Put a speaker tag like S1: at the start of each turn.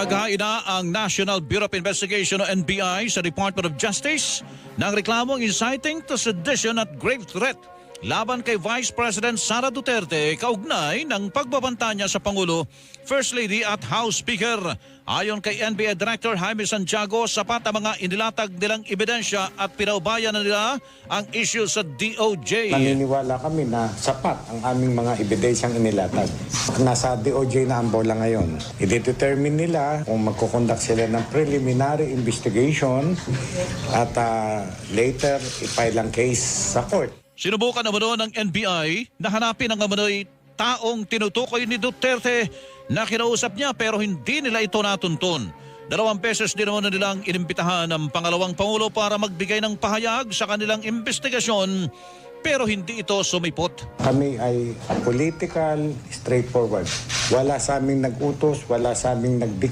S1: Naghain na ang National Bureau of Investigation o NBI sa Department of Justice ng reklamong inciting to sedition at grave threat laban kay Vice President Sara Duterte kaugnay ng pagbabanta niya sa Pangulo, First Lady at House Speaker. Ayon kay NBI Director Jaime Santiago, sapat ang mga inilatag nilang ebidensya at pinaubayan na nila ang issue sa DOJ.
S2: Naniniwala kami na sapat ang aming mga ebidensyang inilatag. Nasa DOJ na ang bola ngayon. I-determine nila kung magkukondak sila ng preliminary investigation at ah, later ipile ang case sa court.
S1: Sinubukan naman ng NBI na hanapin ang umano'y taong tinutukoy ni Duterte na kinausap niya pero hindi nila ito natuntun. Dalawang beses din naman nilang inimbitahan ng pangalawang pangulo para magbigay ng pahayag sa kanilang investigasyon pero hindi ito sumipot.
S2: Kami ay political, straightforward. Wala sa aming nag-utos, wala sa aming nagdikta